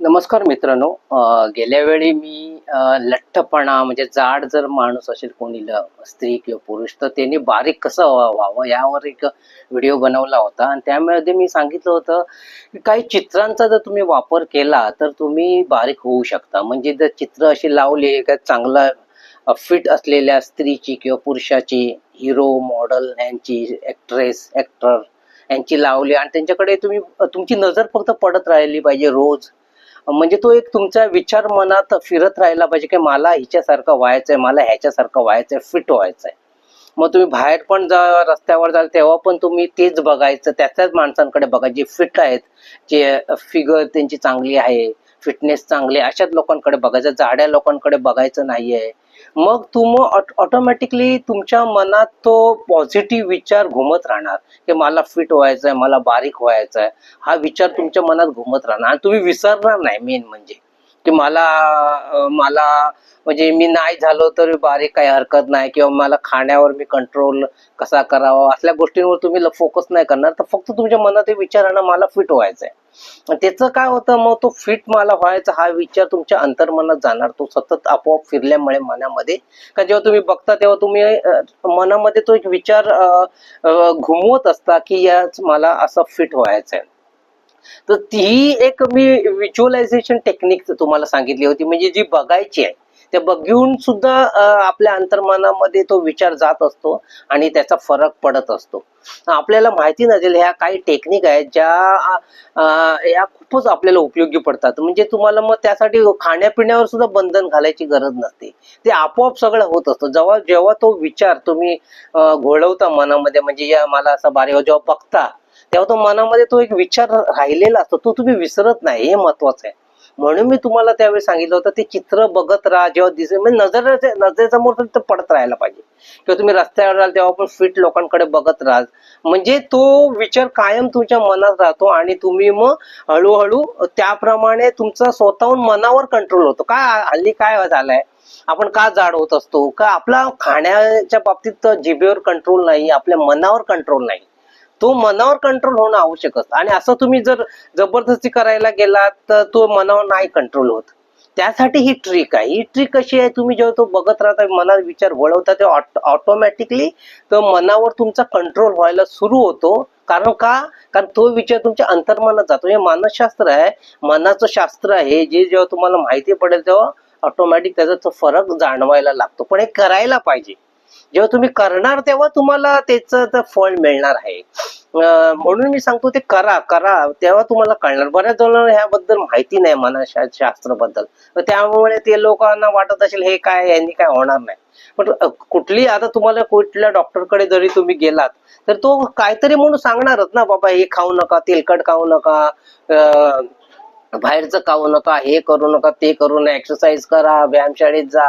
नमस्कार मित्रांनो. गेल्या वेळी मी लठ्ठपणा म्हणजे जाड जर माणूस असेल कोणी स्त्री किंवा पुरुष तर त्यांनी बारीक कसं व्हावं यावर एक व्हिडिओ बनवला होता. आणि त्यामध्ये मी सांगितलं होतं की काही चित्रांचा जर तुम्ही वापर केला तर तुम्ही बारीक होऊ शकता. म्हणजे जर चित्र अशी लावली का चांगला फिट असलेल्या स्त्रीची किंवा पुरुषाची हिरो मॉडेल यांची ॲक्ट्रेस ॲक्टर यांची लावली. आणि त्यांच्याकडे तुम्ही तुमची नजर फक्त पडत राहिली पाहिजे रोज. म्हणजे तो एक तुमचा विचार मनात फिरत राहिला पाहिजे की मला हिच्यासारखं व्हायचंय मला ह्याच्यासारखं व्हायचंय फिट व्हायचंय. मग तुम्ही बाहेर पण जा रस्त्यावर जाल तेव्हा पण तुम्ही तेच बघायचं त्याच्याच माणसांकडे बघा जे फिट आहेत जे फिगर त्यांची चांगली आहे फिटनेस चांगली अशाच लोकांकडे बघायचं जाड्या लोकांकडे बघायचं नाहीये. मग तुम ऑटोमॅटिकली तुमच्या मनात तो पॉझिटिव्ह विचार घुमत राहणार. की मला फिट व्हायचंय मला बारीक व्हायचंय. हा विचार तुमच्या मनात घुमत राहणार. आणि तुम्ही विसरणार नाही मेन म्हणजे. की मला मला म्हणजे मी नाही झालो तर बारीक काही हरकत नाही किंवा मला खाण्यावर मी कंट्रोल कसा करावा? असल्या गोष्टींवर तुम्ही फोकस नाही करणार. तर फक्त तुमच्या मनात हे विचार आणा मला फिट व्हायचं आणि त्याचं काय होतं मग तो फिट मला व्हायचा हा विचार तुमच्या अंतर्मनात जाणार. तो सतत आपोआप फिरल्यामुळे मनामध्ये. का जेव्हा तुम्ही बघता तेव्हा तुम्ही मनामध्ये तो एक विचार घुमवत असता की याच मला असं फिट व्हायचंय. तर ती एक मी व्हिज्युअलायझेशन टेक्निक तुम्हाला सांगितली होती. म्हणजे जी बघायची आहे ते बघून सुद्धा आपल्या अंतर्मनामध्ये तो विचार जात असतो आणि त्याचा फरक पडत असतो. आपल्याला माहिती नसेल ह्या काही टेक्निक आहेत ज्या या खूपच आपल्याला उपयोगी पडतात. म्हणजे तुम्हाला मग त्यासाठी खाण्यापिण्यावर सुद्धा बंधन घालायची गरज नसते. ते आपोआप सगळं होत असतं. जेव्हा जेव्हा तो विचार तुम्ही घोळवता मनामध्ये म्हणजे या मला असं बारे जेव्हा बघता तेव्हा तो मनामध्ये तो एक विचार राहिलेला असतो. तो तुम्ही विसरत नाही हे महत्वाचं आहे. म्हणून मी तुम्हाला त्यावेळी सांगितलं होतं ते चित्र बघत राहा जेव्हा दिसेल म्हणजे नजर नजरेसमोर तर पडत राहायला पाहिजे. किंवा तुम्ही रस्त्यावर राहाल तेव्हा पण फिट लोकांकडे बघत राहा म्हणजे तो विचार कायम तुमच्या मनात राहतो आणि तुम्ही मग हळूहळू त्याप्रमाणे तुमचा स्वतःहून मनावर कंट्रोल होतो. काय हल्ली काय झालंय? आपण का जाड होत असतो? का आपला खाण्याच्या बाबतीत जिभेवर कंट्रोल नाही आपल्या मनावर कंट्रोल नाही. तो मनावर कंट्रोल होणं आवश्यक असतं. आणि असं तुम्ही जर जबरदस्ती करायला गेलात तर तो मनावर नाही कंट्रोल होत. त्यासाठी ही ट्रिक आहे. ही ट्रिक कशी आहे? तुम्ही जेव्हा तो बघत राहता मनात विचार वळवता तेव्हा ऑटोमॅटिकली तो मनावर तुमचा कंट्रोल व्हायला सुरू होतो. कारण का? कारण तो विचार तुमच्या अंतर्मनात जातो. हे मानसशास्त्र आहे. मनाचं शास्त्र आहे. जे जेव्हा तुम्हाला माहिती पडेल तेव्हा ऑटोमॅटिक त्याचा तो फरक जाणवायला लागतो. पण हे करायला पाहिजे. जेव्हा तुम्ही करणार तेव्हा तुम्हाला त्याचं फळ मिळणार आहे. म्हणून मी सांगतो ते करा करा तेव्हा तुम्हाला कळणार. बऱ्याच जणांना ह्याबद्दल माहिती नाही शास्त्राबद्दल. तर त्यामुळे ते लोकांना वाटत असेल हे काय यांनी काय होणार नाही. पण कुठली आता तुम्हाला कुठल्या डॉक्टरकडे जरी तुम्ही गेलात तर तो काहीतरी म्हणून सांगणारच ना बाबा हे खाऊ नका तेलकट खाऊ नका अं, बाहेरचं खाऊ नका हे करू नका ते करू नका एक्सरसाइज करा व्यायामशाळेत जा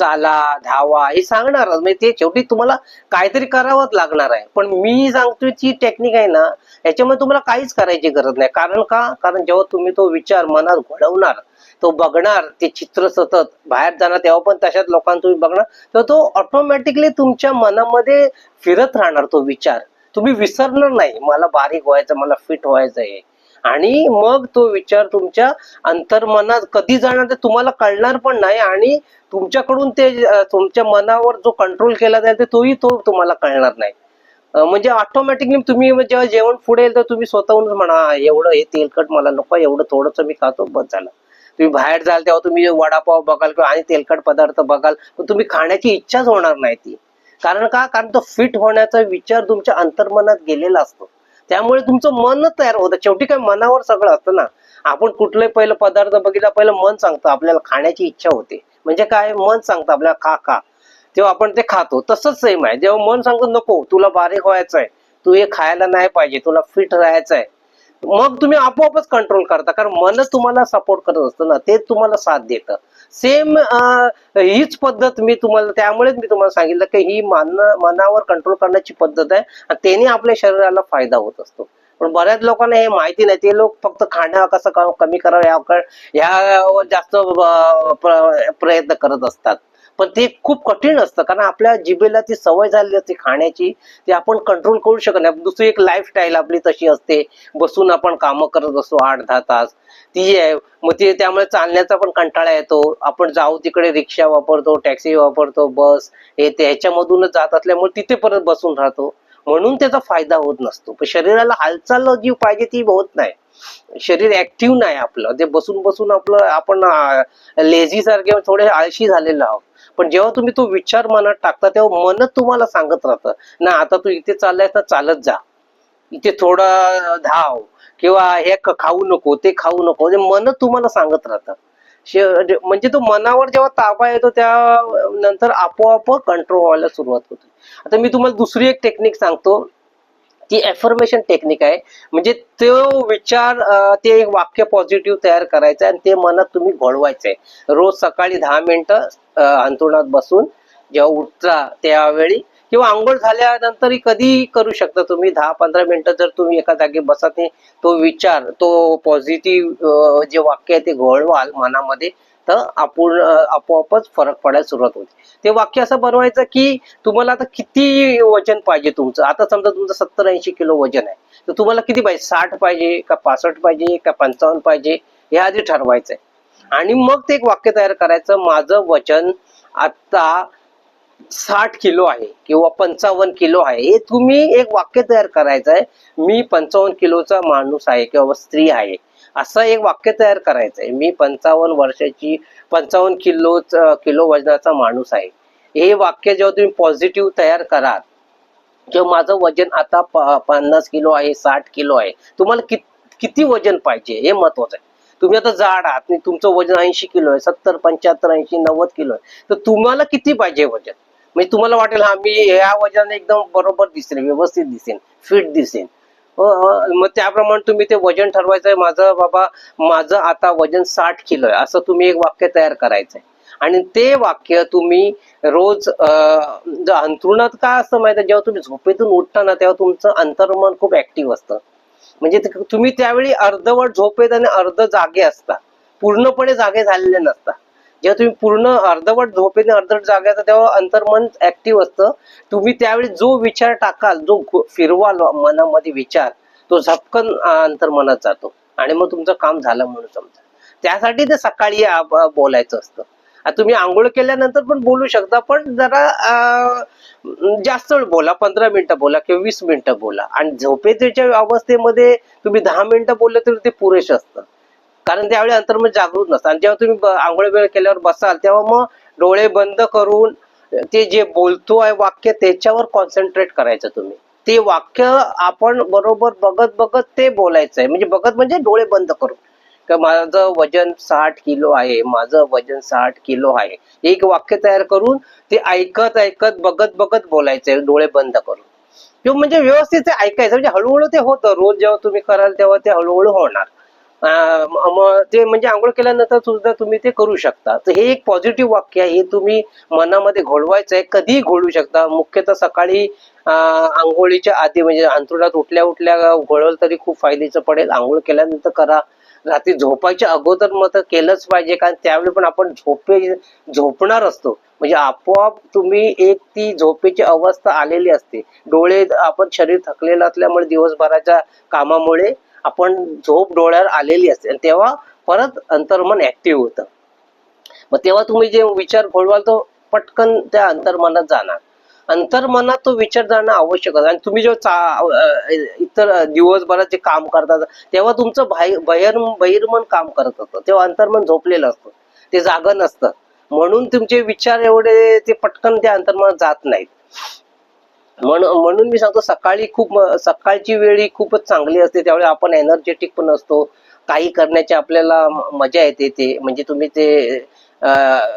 चाला धावा हे सांगणारच. म्हणजे ते शेवटी तुम्हाला काहीतरी करावंच लागणार आहे. पण मी सांगतोय ती टेक्निक आहे ना याच्यामध्ये तुम्हाला काहीच करायची गरज नाही. कारण का? कारण जेव्हा तुम्ही तो विचार मनात घडवणार तो बघणार ते चित्र सतत बाहेर जाणार तेव्हा पण तशाच लोकांना तुम्ही बघणार तर तो ऑटोमॅटिकली तुमच्या मनामध्ये फिरत राहणार तो विचार. तुम्ही विसरणार नाही. मला बारीक व्हायचं मला फिट व्हायचं आहे आणि मग तो विचार तुमच्या अंतर्मनात कधी जाणार ते तुम्हाला कळणार पण नाही आणि तुमच्याकडून ते तुमच्या मनावर जो कंट्रोल केला जाईल तोही तो तुम्हाला कळणार नाही. म्हणजे ऑटोमॅटिकली तुम्ही जेव्हा जेवण पुढे येईल तर तुम्ही स्वतःहूनच म्हणा एवढं हे तेलकट मला नको एवढं थोडंसं मी खातो बस झालं. तुम्ही बाहेर जाल तेव्हा तुम्ही वडापाव बघाल किंवा आणि तेलकट पदार्थ बघाल पण तुम्ही खाण्याची इच्छाच होणार नाही ती. कारण का? कारण तो फिट होण्याचा विचार तुमच्या अंतर्मनात गेलेला असतो. त्यामुळे तुमचं मन तयार होतं. शेवटी काय मनावर सगळं असतं ना. आपण कुठलाही पहिलं पदार्थ बघितला पहिलं मन सांगतं आपल्याला खाण्याची इच्छा होते. म्हणजे काय? मन सांगतं आपल्याला खा खा. तेव्हा आपण ते खातो तसंच सेम आहे. जेव्हा मन सांगतो नको तुला बारीक व्हायचंय. तू हे खायला नाही पाहिजे तुला फिट राहायचंय. मग तुम्ही आपोआपच कंट्रोल करता कारण मन तुम्हाला सपोर्ट करत असतं ना ते तुम्हाला साथ देतं. सेम हीच पद्धत मी तुम्हाला त्यामुळेच मी तुम्हाला सांगितलं की ही मान मनावर कंट्रोल करण्याची पद्धत आहे आणि त्याने आपल्या शरीराला फायदा होत असतो. पण बऱ्याच लोकांना हे माहिती नाही ते लोक फक्त खाणं कसं कमी करावं याकडे ह्यावर जास्त प्रयत्न करत असतात. पण ते खूप कठीण असतं कारण आपल्या जिभेला ती सवय झालेली असते खाण्याची ती आपण कंट्रोल करू शकत नाही. दुसरी एक लाईफस्टाईल आपली तशी असते. बसून आपण कामं करत असतो आठ दहा तास. ती आहे. मग ते त्यामुळे चालण्याचा पण कंटाळा येतो. आपण जाऊ तिकडे रिक्षा वापरतो टॅक्सी वापरतो बस हे ते ह्याच्यामधूनच जात असल्यामुळे तिथे परत बसून राहतो. म्हणून त्याचा फायदा होत नसतो. पण शरीराला हालचाल जी पाहिजे ती होत नाही. शरीर ऍक्टिव्ह नाही आपलं. ते बसून बसून आपलं आपण लेझी सारखे थोडे आळशी झालेलं आहोत. पण जेव्हा तुम्ही तो विचार मनात टाकता तेव्हा मनच तुम्हाला सांगत राहतं ना आता तू इथे चाललाय तर चालत जा. इथे थोडं धाव किंवा हे खाऊ नको ते खाऊ नको. म्हणजे तुम्हाला सांगत राहतं. म्हणजे तो मनावर जेव्हा ताबा येतो त्या नंतर आपोआप कंट्रोल व्हायला सुरुवात होते. आता मी तुम्हाला दुसरी एक टेक्निक सांगतो. ती एफर्मेशन टेक्निक आहे. म्हणजे तो विचार ते एक वाक्य पॉझिटिव्ह तयार करायचं आणि ते मनात तुम्ही घोळवायचंय. रोज सकाळी दहा मिनिटं अंतरुणात बसून जेव्हा उठता त्यावेळी किंवा आंघोळ झाल्यानंतरही कधी करू शकता तुम्ही. दहा पंधरा मिनिटं जर तुम्ही एका जागी बसत नाही तो विचार तो पॉझिटिव्ह जे वाक्य आहे ते घोळवाल मनामध्ये. अर्थ आपण आपोआपच फरक पडायला सुरुवात होते. ते वाक्य असं बनवायचं की तुम्हाला आता किती वजन पाहिजे तुमचं? आता समजा तुमचं सत्तर ऐंशी किलो वजन आहे. तर तुम्हाला किती पाहिजे? साठ पाहिजे का पासष्ट पाहिजे का पंचावन्न पाहिजे? हे आधी ठरवायचं आहे आणि मग ते एक वाक्य तयार करायचं माझं वजन आता साठ किलो आहे किंवा पंचावन्न किलो आहे. हे तुम्ही एक वाक्य तयार करायचं आहे मी पंचावन्न किलोचा माणूस आहे किंवा स्त्री आहे. असं एक वाक्य तयार करायचं आहे मी पंचावन्न वर्षाची पंचावन्न किलो किलो वजनाचा माणूस आहे. हे वाक्य जेव्हा तुम्ही पॉझिटिव्ह तयार कराल किंवा माझं वजन आता प- पन्नास किलो आहे साठ किलो आहे तुम्हाला कित किती वजन पाहिजे हे महत्वाचं आहे. तुम्ही आता जाड आहात तुमचं वजन ऐंशी किलो आहे सत्तर पंच्याहत्तर ऐंशी नव्वद किलो आहे. तर तुम्हाला किती पाहिजे वजन? म्हणजे तुम्हाला वाटेल हा मी या वजनाने एकदम बरोबर दिसेल व्यवस्थित दिसेन फिट दिसेन मग त्याप्रमाणे तुम्ही ते वजन ठरवायचं माझं बाबा माझं आता वजन साठ किलो आहे. असं तुम्ही एक वाक्य तयार करायचंय. आणि ते वाक्य तुम्ही रोज अंतरुणात अंथरुणात का असतं माहिती जेव्हा तुम्ही झोपेतून उठता ना तेव्हा तुमचं अंतर्मन खूप ऍक्टिव्ह असतं. म्हणजे तुम्ही त्यावेळी अर्धवट झोपेत आणि अर्ध जागे असता. पूर्णपणे जागे झालेले नसता. जेव्हा तुम्ही पूर्ण अर्धवट झोपेने अर्धवट जागे असता तेव्हा अंतर्मन ऍक्टिव्ह असतं. तुम्ही त्यावेळी जो विचार टाकाल जो फिरवाल मनामध्ये विचार तो झपकन अंतर्मनात जातो. आणि मग तुमचं काम झालं म्हणून समजा. त्यासाठी ते सकाळी बोलायचं असतं. तुम्ही आंघोळ केल्यानंतर पण बोलू शकता पण जरा जास्त वेळ बोला. पंधरा मिनिटं बोला किंवा वीस मिनिटं बोला. आणि झोपेच्या अवस्थेमध्ये तुम्ही दहा मिनिटं बोलले तरी ते पुरेसे असतं. कारण त्यावेळी अंतर्मन म्हणजे जागृत नसतं. आणि जेव्हा तुम्ही आंघोळ वेळ केल्यावर बसाल तेव्हा मग डोळे बंद करून ते जे बोलतो आहे वाक्य त्याच्यावर कॉन्सन्ट्रेट करायचं तुम्ही. ते वाक्य आपण बरोबर बघत बघत ते बोलायचं आहे म्हणजे बघत म्हणजे डोळे बंद करून. माझं वजन साठ किलो आहे माझं वजन साठ किलो आहे. एक वाक्य तयार करून ते ऐकत ऐकत बघत बघत बोलायचंय डोळे बंद करून. किंवा म्हणजे व्यवस्थित ते ऐकायचं. म्हणजे हळूहळू ते होतं. रोज जेव्हा तुम्ही कराल तेव्हा ते हळूहळू होणार. ते म्हणजे आंघोळ केल्यानंतर सुद्धा तुम्ही ते करू शकता. तर हे एक पॉझिटिव्ह वाक्य आहे. हे तुम्ही मनामध्ये घोळवायचं आहे. कधीही घोळू शकता. मुख्यतः सकाळी आंघोळीच्या आधी म्हणजे अंतरुणात उठल्या उठल्या घोळवलं तरी खूप फायद्याचं पडेल. आंघोळ केल्यानंतर करा. रात्री झोपायच्या अगोदर मग तर केलंच पाहिजे. कारण त्यावेळी पण आपण झोपे झोपणार असतो. म्हणजे आपोआप तुम्ही एक ती झोपेची अवस्था आलेली असते. डोळे आपण शरीर थकलेलं असल्यामुळे दिवसभराच्या कामामुळे आपण झोप डोळ्यावर आलेली असते आणि तेव्हा परत अंतर्मन ऍक्टिव्ह होतं. मग तेव्हा तुम्ही जे विचार घोळवाल तो पटकन त्या अंतर्मनात जाणार. अंतर्मनात तो विचार जाणं आवश्यक आहे आणि तुम्ही जेव्हा चा- इतर दिवसभरात जे काम करतात तेव्हा तुमचं बाहेर बहिर्मन काम करत असतं तेव्हा अंतर्मन झोपलेलं असतं. ते जागं नसतं. म्हणून तुमचे विचार एवढे ते पटकन त्या अंतर्मनात जात नाहीत. म्हणून म्हणून मी सांगतो सकाळी खूप सकाळची वेळ ही खूपच चांगली असते. त्यावेळी आपण एनर्जेटिक पण असतो. काही करण्याची आपल्याला मजा येते ते. म्हणजे तुम्ही ते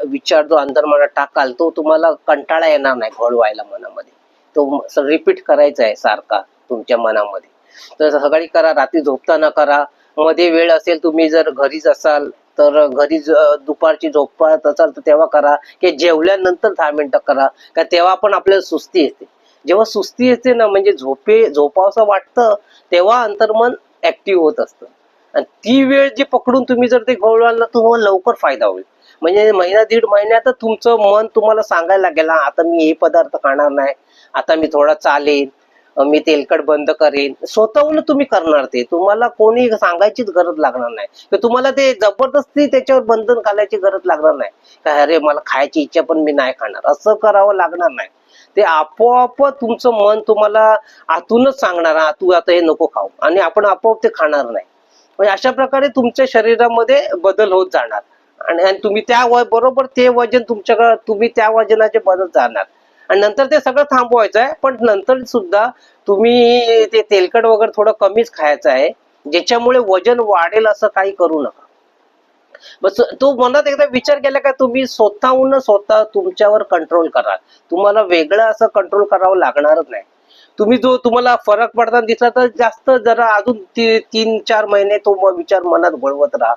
विचार जो अंतर्मनात टाकाल तो तुम्हाला कंटाळा येणार नाही घोळवायला मनामध्ये. तो रिपीट करायचा आहे सारखा तुमच्या मनामध्ये. तर सकाळी करा रात्री झोपताना करा. मध्ये वेळ असेल तुम्ही जर घरीच असाल तर घरी दुपारची झोपत असाल तर तेव्हा करा. की जेवल्यानंतर दहा मिनिटं करा. का तेव्हा पण आपल्याला सुस्ती येते. जेव्हा सुस्ती येते ना म्हणजे झोपे झोपावसं वाटतं तेव्हा अंतर्मन ऍक्टिव्ह होत असतं. आणि ती वेळ जी पकडून तुम्ही जर ते घोळवाल ना तुम्हाला लवकर फायदा होईल. म्हणजे महिना दीड महिन्यातच तुमचं मन तुम्हाला सांगायला लागेल आता मी हे पदार्थ खाणार नाही. आता मी थोडा चालेन. मी तेलकट बंद करेन. स्वतःहून तुम्ही करणार ते. तुम्हाला कोणी सांगायचीच गरज लागणार नाही. तर तुम्हाला ते जबरदस्ती त्याच्यावर बंधन घालायची गरज लागणार नाही. का अरे मला खायची इच्छा पण मी नाही खाणार. असं करावं लागणार नाही. ते आपोआप तुमचं मन तुम्हाला आतूनच सांगणार तू आता हे नको खाऊ. आणि आपण आपोआप ते खाणार नाही. म्हणजे अशा प्रकारे तुमच्या शरीरामध्ये बदल होत जाणार. आणि आणि तुम्ही त्या बरोबर ते वजन तुमच्याकडे तुम्ही त्या वजनाचे बदल जाणार. आणि नंतर ते सगळं थांबवायचं आहे पण नंतर सुद्धा तुम्ही ते तेलकट वगैरे थोडं कमीच खायचं आहे ज्याच्यामुळे वजन वाढेल असं काही करू नका. तो मनात एकदा विचार केला का तुम्ही स्वतःहून स्वतः तुमच्यावर कंट्रोल करा तुम्हाला वेगळं असं कंट्रोल करावं लागणारच नाही. तुम्ही जो तुम्हाला फरक पडताना दिसला तर जास्त जरा अजून तीन चार महिने तो विचार मनात घोळवत राहा.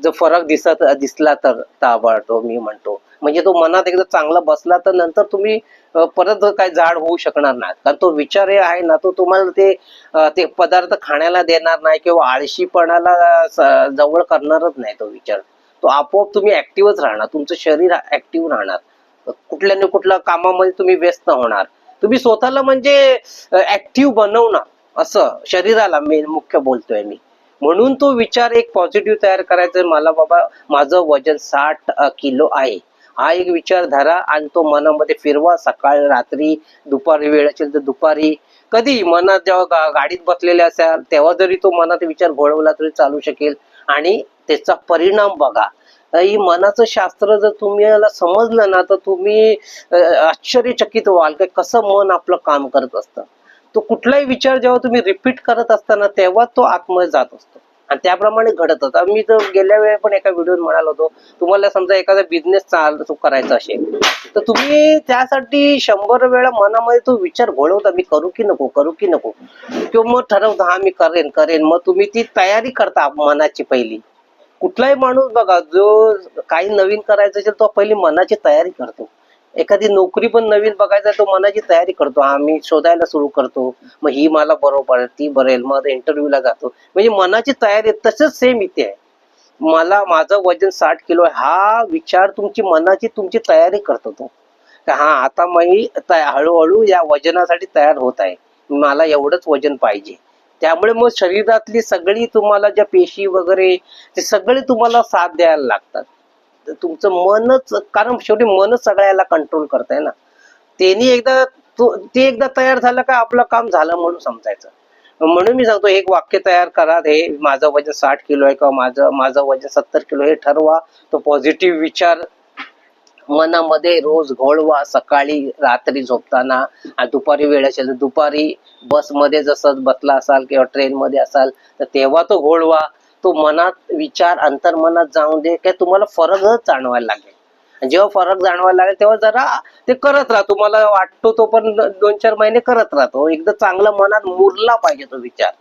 जर फरक दिसत दिसला तर ताबडतो मी म्हणतो. म्हणजे तो मनात एकदा चांगला बसला तर नंतर तुम्ही परत काय जाड होऊ शकणार नाही. कारण तो विचार हे आहे ना तो तुम्हाला ते ते पदार्थ खाण्याला देणार नाही किंवा आळशीपणाला जवळ करणारच नाही तो विचार. तो आपोआप तुम्ही ऍक्टिव्हच राहणार. तुमचं शरीर ऍक्टिव्ह राहणार. कुठल्या ना कुठल्या कामामध्ये तुम्ही व्यस्त होणार. तुम्ही स्वतःला म्हणजे ऍक्टिव्ह बनवणार. असं शरीराला मेन मुख्य बोलतोय मी. म्हणून तो विचार एक पॉझिटिव्ह तयार करायचा. मला बाबा माझं वजन साठ किलो आहे. हा एक विचार धरा आणि तो मनामध्ये फिरवा. सकाळ रात्री दुपारी वेळ असेल तर दुपारी. कधी मनात जेव्हा गा- गाडीत बसलेले असाल तेव्हा जरी तो मनात विचार घोळवला तरी चालू शकेल. आणि त्याचा परिणाम बघा. ही मनाचं शास्त्र जर तुम्हाला समजलं ना तर तुम्ही आश्चर्यचकित व्हाल की कसं मन आपलं काम करत असतं. तो कुठलाही विचार जेव्हा तुम्ही रिपीट करत असताना तेव्हा तो आतमध्ये जात असतो. आणि त्याप्रमाणे घडत असतात मी तर गेल्या वेळी पण एका व्हिडिओत म्हणालो होतो तुम्हाला समजा एखादा बिझनेस चालू करायचा असेल तर तुम्ही त्यासाठी शंभर वेळा मनामध्ये तो विचार घोळवता मी करू की नको करू की नको. किंवा मग ठरवता हा मी करेन करेन. मग तुम्ही ती तयारी करता मनाची पहिली. कुठलाही माणूस बघा जो काही नवीन करायचं असेल तो पहिली मनाची तयारी करतो. एखादी नोकरी पण नवीन बघायचा तो मनाची तयारी करतो. हा मी शोधायला सुरू करतो. मग ही मला बरोबर ती बरेल मग इंटरव्ह्यूला जातो. म्हणजे मनाची तयारी तसंच सेम इथे आहे. मला माझं वजन साठ किलो आहे. हा विचार तुमची मनाची तुमची तयारी करतो तो. हा आता मी हळूहळू या वजनासाठी तयार होत आहे. मला एवढंच वजन पाहिजे. त्यामुळे मग शरीरातली सगळी तुम्हाला ज्या पेशी वगैरे ते सगळे तुम्हाला साथ द्यायला लागतात. तुमचं मनच कारण शेवटी मनच सगळ्याला कंट्रोल करताय ना. त्यांनी एकदा ते एकदा तयार झालं का आपलं काम झालं म्हणून समजायचं. म्हणून मी सांगतो एक वाक्य तयार करा हे माझं वजन साठ किलो आहे किंवा माझं माझं वजन सत्तर किलो हे ठरवा. तो पॉझिटिव्ह विचार मनामध्ये रोज घोळवा सकाळी रात्री झोपताना. आणि दुपारी वेळ असेल तर दुपारी बसमध्ये जसं बसला असाल किंवा ट्रेनमध्ये असाल तर तेव्हा तो घोळवा. तो मनात विचार अंतर्मनात जाऊन दे काय तुम्हाला फरकच जाणवायला लागेल. जेव्हा फरक जाणवायला लागेल तेव्हा जरा ते करत राहतो तुम्हाला वाटतो तो पण दोन चार महिने करत राहतो. एकदा चांगला मनात मुरला पाहिजे तो विचार.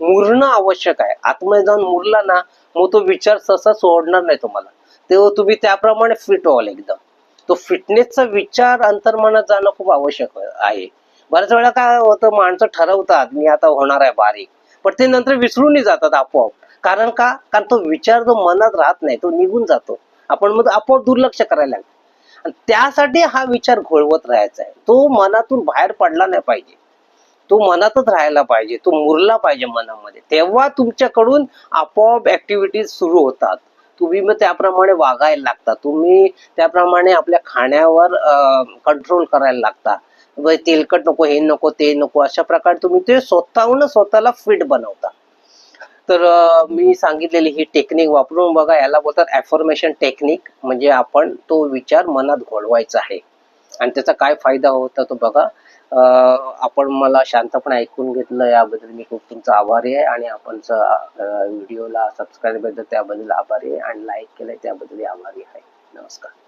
मुरणं आवश्यक आहे. आतमध्ये जाऊन मुरला ना मग तो विचार सहसा सोडणार नाही तुम्हाला. तेव्हा तुम्ही त्याप्रमाणे फिट व्हाल एकदम. तो फिटनेसचा विचार अंतर्मनात जाणं खूप आवश्यक आहे. बऱ्याच वेळा काय होतं माणसं ठरवतात मी आता होणार आहे बारीक. पण ते नंतर विसरूनही जातात आपोआप. कारण का? कारण तो विचार जो मनात राहत नाही तो निघून जातो. आपण मग आपोआप दुर्लक्ष करायला लागतो. आणि त्यासाठी हा विचार घोळवत राहायचा आहे. तो मनातून बाहेर पडला नाही पाहिजे. तो मनातच राहायला पाहिजे. तो मुरला पाहिजे मनामध्ये. तेव्हा तुमच्याकडून आपोआप ऍक्टिव्हिटीज सुरू होतात. तुम्ही मग त्याप्रमाणे वागायला लागता. तुम्ही त्याप्रमाणे आपल्या खाण्यावर कंट्रोल करायला लागता. तेलकट नको हे नको ते नको अशा प्रकारे तुम्ही ते स्वतःहून स्वतःला फिट बनवता. तर मी सांगितलेली ही टेक्निक वापरून बघा याला बोलतात ॲफॉर्मेशन टेक्निक म्हणजे आपण तो विचार मनात घोळवायचा आहे. आणि त्याचा काय फायदा होता तो बघा. आपण मला शांतपणे ऐकून घेतलं याबद्दल मी खूप तुमचा आभारी आहे. आणि आपण व्हिडिओला सबस्क्राईब त्याबद्दल आभारी आहे. आणि लाईक केलं त्याबद्दल आभारी आहे. नमस्कार.